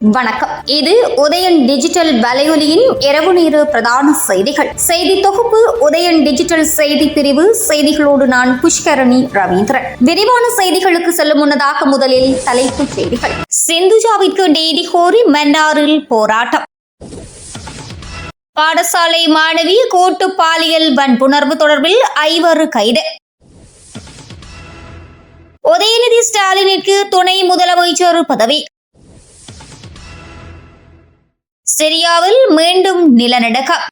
வணக்கம். இது உதயன் டிஜிட்டல் வலையொலியின் இரவு நேர பிரதான செய்திகள். செய்தி தொகுப்பு உதயன் டிஜிட்டல் செய்தி பிரிவு செய்திகளோடு நான் புஷ்கரணி ரவீந்திரன். விரிவான செய்திகளுக்கு செல்லும் முன்னதாக முதலில் தலைப்புச் செய்திகள். சிந்துஜாவிற்கு நீதி கோரி மன்னாரில் போராட்டம். பாடசாலை மாணவி கூட்டு பாலியல் வன்புணர்வு தொடர்பில் ஐவர் கைது. உதயநிதி ஸ்டாலினிற்கு துணை முதலமைச்சர் பதவி. சிரியாவில் மீண்டும் நிலநடுக்கம்.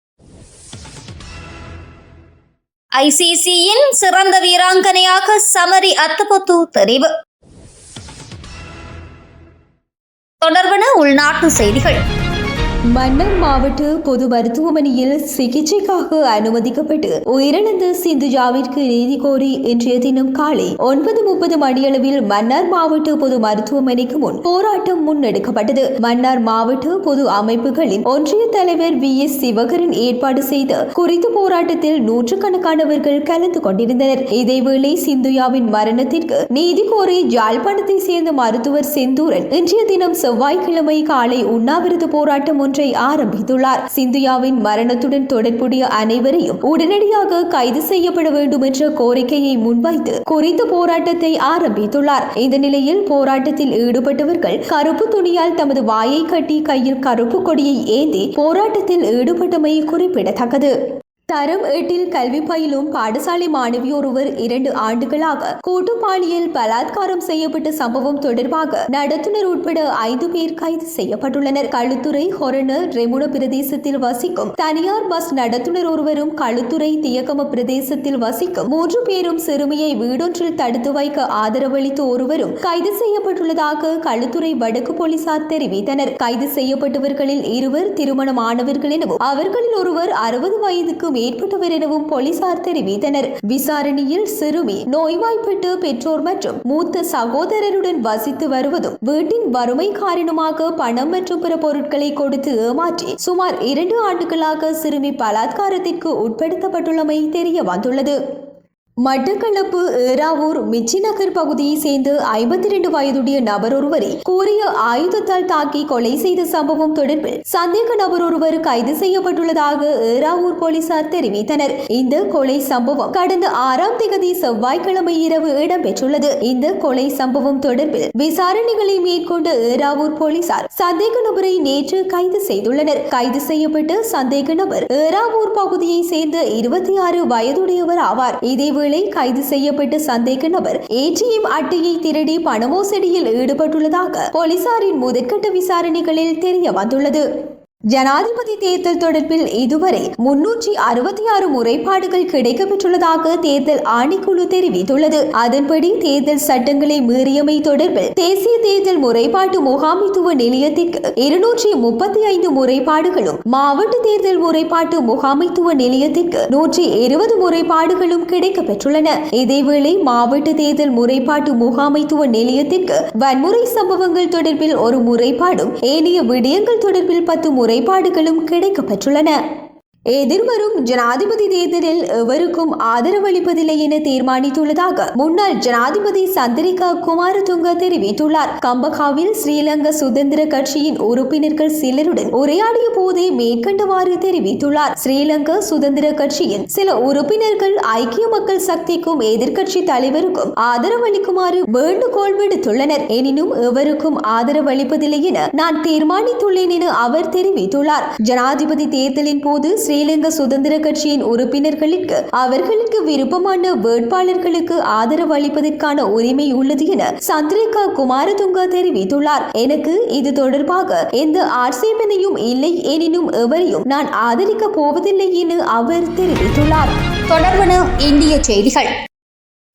ஐசிசியின் சிறந்த வீராங்கனையாக சமரி அத்தபத்து தெரிவு. தொடர்பான உள்நாட்டு செய்திகள். மன்னர் மாவட்ட பொது மருத்துவமனையில் சிகிச்சைக்காக அனுமதிக்கப்பட்டு உயிரிழந்த சிந்துஜாவிற்கு நீதி கோரி இன்றைய தினம் காலை ஒன்பது முப்பது மணியளவில் மன்னார் மாவட்ட பொது மருத்துவமனைக்கு முன் போராட்டம் முன்னெடுக்கப்பட்டது. மன்னார் மாவட்ட பொது அமைப்புகளின் ஒன்றிய தலைவர் வி. எஸ். சிவகரன் ஏற்பாடு செய்த குறித்த போராட்டத்தில் நூற்றுக்கணக்கானவர்கள் கலந்து கொண்டிருந்தனர். இதேவேளை சிந்துயாவின் மரணத்திற்கு நீதி கோரி யாழ்ப்பாணத்தை சேர்ந்த மருத்துவர் செந்தூரன் இன்றைய தினம் செவ்வாய்க்கிழமை காலை உண்ணாவிரத போராட்டம் ஒன்றை ஆரம்பித்துள்ளார். சிந்தியாவின் மரணத்துடன் தொடர்புடைய அனைவரையும் உடனடியாக கைது செய்யப்பட வேண்டும் என்ற கோரிக்கையை முன்வைத்து குறித்த போராட்டத்தை ஆரம்பித்துள்ளார். இந்த நிலையில் போராட்டத்தில் ஈடுபட்டவர்கள் கருப்பு துணியால் தமது வாயை கட்டி கையில் கருப்பு கொடியை ஏந்தி போராட்டத்தில் ஈடுபட்டமை குறிப்பிடத்தக்கது. தரம் எட்டில் கல்வி பயிலும் பாடசாலை மாணவி ஒருவர் இரண்டு ஆண்டுகளாக கூட்டுப்பாளியில் பலாத்காரம் செய்யப்பட்ட சம்பவம் தொடர்பாக நடத்துனர் உட்பட ஐந்து பேர் கைது செய்யப்பட்டுள்ளனர். களுத்துறை ஹொரனர் ரெமுன பிரதேசத்தில் வசிக்கும் தனியார் பஸ் நடத்துனர் ஒருவரும் களுத்துறை தியக்கம பிரதேசத்தில் வசிக்கும் மூன்று பேரும் சிறுமியை வீடொன்றில் தடுத்து வைக்க ஆதரவளித்த ஒருவரும் கைது செய்யப்பட்டுள்ளதாக களுத்துறை வடக்கு போலீசார் தெரிவித்தனர். கைது செய்யப்பட்டவர்களில் இருவர் திருமணமானவர்கள் எனவும் அவர்களில் ஒருவர் அறுபது வயதுக்கு மேற்பட்டவர் எனவும் போலீசார் தெரிவித்தனர். விசாரணையில் சிறுமி நோய்வாய்ப்பட்டு பெற்றோர் மற்றும் மூத்த சகோதரருடன் வசித்து வருவதும் வீட்டின் வறுமை காரணமாக பணம் மற்றும் பிற பொருட்களை கொடுத்து ஏமாற்றி சுமார் இரண்டு ஆண்டுகளாக சிறுமி பலாத்காரத்திற்கு உட்படுத்தப்பட்டுள்ளமை தெரிய வந்துள்ளது. மட்டக்களப்பு ஏறாவூர் மிச்சி நகர் பகுதியை சேர்ந்து ஐம்பத்தி இரண்டு வயதுடைய நபர் ஒருவரை கூறிய ஆயுதத்தால் தாக்கி கொலை செய்த சம்பவம் தொடர்பில் சந்தேக நபர் ஒருவர் கைது செய்யப்பட்டுள்ளதாக ஏறாவூர் போலீசார் தெரிவித்தனர். இந்த கொலை சம்பவம் கடந்த ஆறாம் தேதி செவ்வாய்க்கிழமை இரவு இடம்பெற்றுள்ளது. இந்த கொலை சம்பவம் தொடர்பில் விசாரணைகளை மேற்கொண்ட ஏறாவூர் போலீசார் சந்தேக நபரை நேற்று கைது செய்துள்ளனர். கைது செய்யப்பட்ட சந்தேக நபர் ஏறாவூர் பகுதியை சேர்ந்த இருபத்தி ஆறு வயதுடையவர் ஆவார். இதேவேளை கைது செய்யப்பட்ட சந்தேக நபர் ஏடிஎம் அட்டையை திருடி பண மோசடியில் ஈடுபட்டுள்ளதாக போலீசாரின் முதற்கட்ட விசாரணைகளில் தெரிய வந்துள்ளது. ஜனாதிபதி தேர்தல் தொடர்பில் இதுவரை முன்னூற்றி அறுபத்தி ஆறு முறைப்பாடுகள் கிடைக்கப்பெற்றுள்ளதாக தேர்தல் ஆணைக்குழு தெரிவித்துள்ளது. அதன்படி தேர்தல் சட்டங்களை மீறியமை தொடர்பில் தேசிய தேர்தல் முறைப்பாட்டு முகாமைத்துவ நிலையத்திற்கு இருநூற்றி முப்பத்தி ஐந்து முறைப்பாடுகளும் மாவட்ட தேர்தல் முறைப்பாட்டு முகாமைத்துவ நிலையத்திற்கு நூற்றி இருபது முறைப்பாடுகளும் கிடைக்கப்பெற்றுள்ளன. இதேவேளை மாவட்ட தேர்தல் முறைப்பாட்டு முகாமைத்துவ நிலையத்திற்கு வன்முறை சம்பவங்கள் தொடர்பில் ஒரு முறைப்பாடும் ஏனைய விடயங்கள் தொடர்பில் பத்து முறை குறைபாடுகளும் கிடைக்கப்பெற்றுள்ளன. எதிர்வரும் ஜனாதிபதி தேர்தலில் எவருக்கும் ஆதரவளிப்பதில்லை என தீர்மானித்துள்ளதாக முன்னாள் ஜனாதிபதி சந்திரிகா குமாரதுங்க தெரிவித்துள்ளார். கம்பகாவில் ஸ்ரீலங்கா சுதந்திர கட்சியின் உறுப்பினர்கள் சிலருடன் உரையாடிய போதே மேற்கண்டவாறு தெரிவித்துள்ளார். ஸ்ரீலங்கா சுதந்திர கட்சியின் சில உறுப்பினர்கள் ஐக்கிய மக்கள் சக்திக்கும் எதிர்க்கட்சி தலைவருக்கும் ஆதரவளிக்குமாறு வேண்டுகோள் விடுத்துள்ளனர். எனினும் எவருக்கும் ஆதரவளிப்பதில்லை என நான் தீர்மானித்துள்ளேன் என அவர் தெரிவித்துள்ளார். ஜனாதிபதி தேர்தலின் போது ஸ்ரீலங்கா சுதந்திர கட்சியின் உறுப்பினர்களுக்கு அவர்களுக்கு விருப்பமான வேட்பாளர்களுக்கு ஆதரவு அளிப்பதற்கான உரிமை உள்ளது என சந்திரிகா குமாரதுங்கா தெரிவித்துள்ளார். எனக்கு இது தொடர்பாக எந்த ஆட்சேபனையும் இல்லை எனினும் எவரையும் நான் ஆதரிக்க போவதில்லை என அவர் தெரிவித்துள்ளார். தொடர்பான இந்திய செய்திகள்.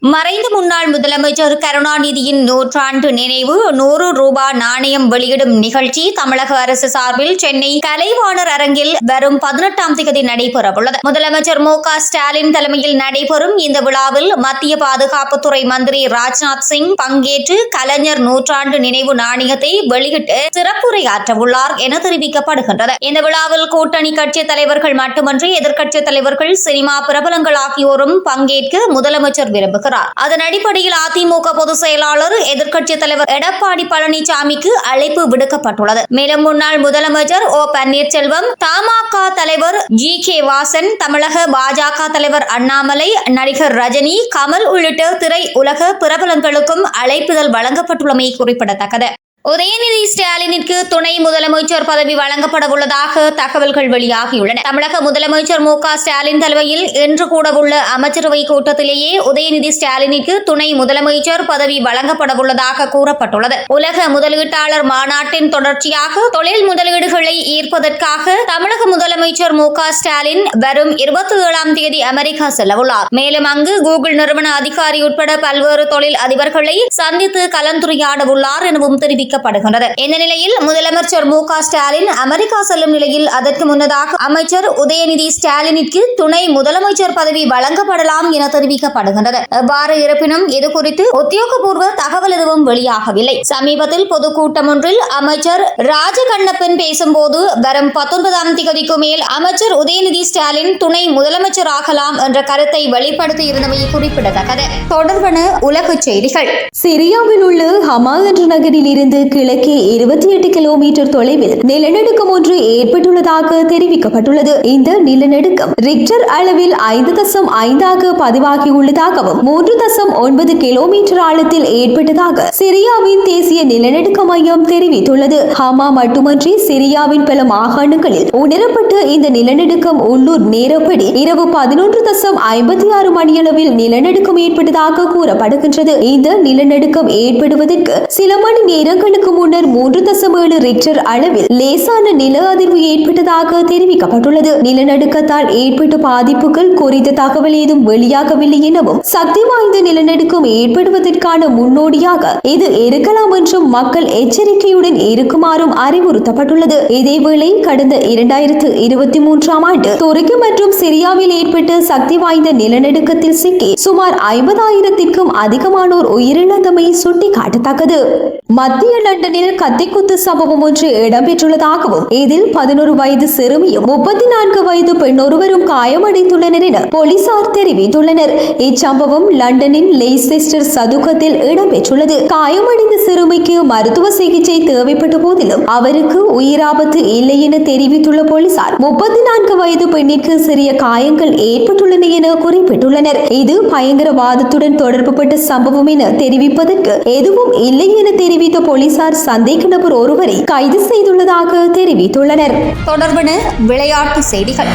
மறைந்த முன்னாள் முதலமைச்சர் கருணாநிதியின் நூற்றாண்டு நினைவு நூறு ரூபாய் நாணயம் வெளியிடும் நிகழ்ச்சி தமிழக அரசு சார்பில் சென்னை கலைவாணர் அரங்கில் வரும் பதினெட்டாம் தேதி நடைபெறவுள்ளது. முதலமைச்சர் மு ஸ்டாலின் தலைமையில் நடைபெறும் இந்த விழாவில் மத்திய பாதுகாப்புத்துறை மந்திரி ராஜ்நாத் சிங் பங்கேற்று கலைஞர் நூற்றாண்டு நினைவு நாணயத்தை வெளியிட்டு சிறப்புரையாற்றவுள்ளார் என தெரிவிக்கப்படுகின்றது. இந்த விழாவில் கூட்டணி கட்சி தலைவர்கள் மட்டுமன்றி எதிர்க்கட்சி தலைவர்கள் சினிமா பிரபலங்கள் ஆகியோரும் பங்கேற்க முதலமைச்சர் விரும்புகிறார். இருக்கிறார் அதன் அடிப்படையில் அதிமுக பொதுச் செயலாளர் எதிர்க்கட்சி தலைவர் எடப்பாடி பழனிசாமிக்கு அழைப்பு விடுக்கப்பட்டுள்ளது. மேலும் முன்னாள் முதலமைச்சர் ஓ பன்னீர்செல்வம் தமாக தலைவர் ஜி கே வாசன் தமிழக பாஜக தலைவர் அண்ணாமலை நடிகர் ரஜினி கமல் உள்ளிட்ட திரை உலக பிரபலங்களுக்கும் அழைப்புதல் வழங்கப்பட்டுள்ளமை குறிப்பிடத்தக்கது. உதயநிதி ஸ்டாலினிற்கு துணை முதலமைச்சர் பதவி வழங்கப்பட உள்ளதாக தகவல்கள் வெளியாகியுள்ளன. தமிழக முதலமைச்சர் மு ஸ்டாலின் தலைமையில் இன்று கூடவுள்ள அமைச்சரவை கூட்டத்திலேயே உதயநிதி ஸ்டாலினுக்கு துணை முதலமைச்சர் பதவி வழங்கப்பட உள்ளதாக கூறப்பட்டுள்ளது. உலக முதலீட்டாளர் மாநாட்டின் தொடர்ச்சியாக தொழில் முதலீடுகளை ஈர்ப்பதற்காக தமிழக முதலமைச்சர் மு ஸ்டாலின் வரும் இருபத்தி ஏழாம் தேதி அமெரிக்கா செல்லவுள்ளார். மேலும் அங்கு கூகுள் நிறுவன அதிகாரி உட்பட பல்வேறு தொழில் அதிபர்களை சந்தித்து கலந்துரையாட உள்ளார் எனவும் தெரிவிக்கப்படுகின்றது இந்த நிலையில் முதலமைச்சர் மு க ஸ்டாலின் அமெரிக்கா செல்லும் நிலையில் அதற்கு முன்னதாக அமைச்சர் உதயநிதி ஸ்டாலினிற்கு துணை முதலமைச்சர் பதவி வழங்கப்படலாம் என தெரிவிக்கப்படுகின்றது. எவ்வாறு இருப்பினும் இது குறித்து உத்தியோகபூர்வ தகவல் எதுவும் வெளியாகவில்லை. சமீபத்தில் பொதுக்கூட்டம் ஒன்றில் அமைச்சர் ராஜகண்ணப்பன் பேசும்போது வரும் பத்தொன்பதாம் தேதிக்கு மேல் அமைச்சர் உதயநிதி ஸ்டாலின் துணை முதலமைச்சர் ஆகலாம் என்ற கருத்தை வெளிப்படுத்தி இருந்தமை குறிப்பிடத்தக்கது. தொடர்பான உலகச் செய்திகள். சிரியாவில் உள்ள ஹமா என்ற நகரில் இருந்து கிழக்கே இருபத்தி எட்டு கிலோமீட்டர் தொலைவில் நிலநடுக்கம் ஒன்று ஏற்பட்டுள்ளதாக தெரிவிக்கப்பட்டுள்ளது. இந்த நிலநடுக்கம் ரிக்டர் அளவில் ஐந்து தசம் ஐந்தாக பதிவாகியுள்ளதாகவும் மூன்று தசம் ஒன்பது கிலோமீட்டர் ஆழத்தில் ஏற்பட்டதாக சிரியாவின் தேசிய நிலநடுக்க மையம் தெரிவித்துள்ளது. ஹமா மட்டுமன்றி சிரியாவின் பல மாகாணங்களில் உணரப்பட்டு இந்த நிலநடுக்கம் உள்ளூர் நேரப்படி இரவு பதினொன்று தசம் ஐம்பத்தி ஆறு மணியளவில் நிலநடுக்கம் ஏற்பட்டதாக கூறப்படுகின்றது. இந்த நிலநடுக்கம் ஏற்படுவதற்கு சில மணி நேரங்கள் நேரங்களுக்கு முன்னர் மூன்று தசம் ஏழு ரிக்டர் அளவில் லேசான நில அதிர்வு ஏற்பட்டதாக தெரிவிக்கப்பட்டுள்ளது. நிலநடுக்கத்தால் ஏற்பட்ட பாதிப்புகள் குறித்த தகவல் ஏதும் வெளியாகவில்லை எனவும் சக்தி வாய்ந்த நிலநடுக்கம் ஏற்படுவதற்கான முன்னோடியாக இது இருக்கலாம் என்றும் மக்கள் எச்சரிக்கையுடன் இருக்குமாறும் அறிவுறுத்தப்பட்டுள்ளது. இதேவேளை கடந்த இரண்டாயிரத்து இருபத்தி மூன்றாம் ஆண்டு துருக்கி மற்றும் சிரியாவில் ஏற்பட்ட சக்தி வாய்ந்த நிலநடுக்கத்தில் சிக்கி சுமார் ஐம்பதாயிரத்திற்கும் அதிகமானோர் உயிரிழந்தமை சுட்டிக்காட்டத்தக்கது. மத்திய லண்டனில் கத்திக்குத்து சம்பவம் ஒன்று இடம்பெற்றுள்ளதாகவும் இதில் பதினோரு வயது சிறுமியும் முப்பத்தி நான்கு வயது பெண்ணொருவரும் காயமடைந்துள்ளனர் என போலீசார் தெரிவித்துள்ளனர். இச்சம்பவம் லண்டனின் லெய்செஸ்டர் சதுக்கத்தில் இடம்பெற்றுள்ளது. காயமடைந்த சிறுமிக்கு மருத்துவ சிகிச்சை தேவைப்பட்ட போதிலும் அவருக்கு உயிராபத்து இல்லை என தெரிவித்துள்ள போலீசார் முப்பத்தி நான்கு வயது பெண்ணிற்கு சிறிய காயங்கள் ஏற்பட்டுள்ளன என குறிப்பிட்டுள்ளனர். இது பயங்கரவாதத்துடன் தொடர்புபட்ட சம்பவம் என தெரிவிப்பதற்கு எதுவும் இல்லை என தெரிவித்த போலீசார் சந்தேக நபர் ஒருவரை கைது செய்துள்ளதாக தெரிவித்துள்ளனர். தொடர்பான விளையாட்டு செய்திகள்.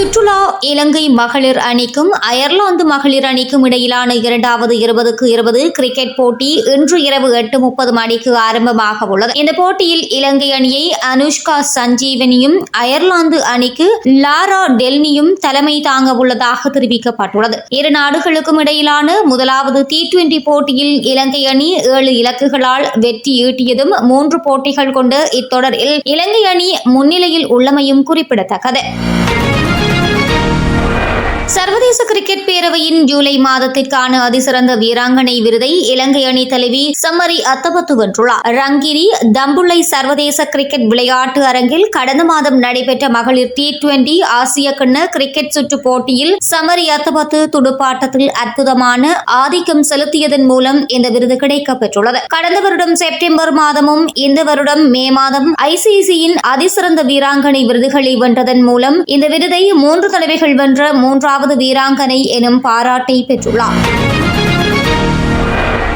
சுற்றுலா இலங்கை மகளிர் அணிக்கும் அயர்லாந்து மகளிர் அணிக்கும் இடையிலான இரண்டாவது இருபதுக்கு இருபது கிரிக்கெட் போட்டி இன்று இரவு எட்டு முப்பது மணிக்கு ஆரம்பமாக உள்ளது. இந்த போட்டியில் இலங்கை அணியை அனுஷ்கா சஞ்சீவனியும் அயர்லாந்து அணிக்கு லாரா டெல்னியும் தலைமை தாங்க உள்ளதாக தெரிவிக்கப்பட்டுள்ளது. இரு நாடுகளுக்கும் இடையிலான முதலாவது டி டுவெண்டி போட்டியில் இலங்கை அணி ஏழு இலக்குகளால் வெற்றி ஈட்டியதும் மூன்று போட்டிகள் கொண்ட இத்தொடரில் இலங்கை அணி முன்னிலையில் உள்ளமையும் குறிப்பிடத்தக்கது. சர்வதேச கிரிக்கெட் பேரவையின் ஜூலை மாதத்திற்கான அதிசிறந்த வீராங்கனை விருதை இலங்கை அணி தலைவி சம்மரி அத்தபத்து வென்றுள்ளார். ரங்கிரி தம்புள்ளை சர்வதேச கிரிக்கெட் விளையாட்டு அரங்கில் கடந்த மாதம் நடைபெற்ற மகளிர் டி டுவெண்டி ஆசிய கிண்ண கிரிக்கெட் சுற்று போட்டியில் சமரி அத்தபத்து துடுப்பாட்டத்தில் அற்புதமான ஆதிக்கம் செலுத்தியதன் மூலம் இந்த விருது கிடைக்கப்பெற்றுள்ளது கடந்த வருடம் செப்டம்பர் மாதமும் இந்த வருடம் மே மாதம் ஐசிசியின் அதிசிறந்த வீராங்கனை விருதுகளை வென்றதன் மூலம் இந்த விருதை மூன்று தடவைகள் வென்ற மூன்றாவது வீராங்கனை எனும் பாராட்டை பெற்றுள்ளார்.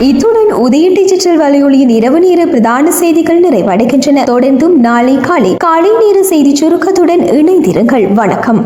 இத்துடன் உதய டிஜிட்டல் வலையொலியின் இரவு நேர பிரதான செய்திகள் நிறைவடைகின்றன. தொடர்ந்தும் நாளை காலை காலை நேர செய்தி சுருக்கத்துடன் இணைந்திருங்கள். வணக்கம்.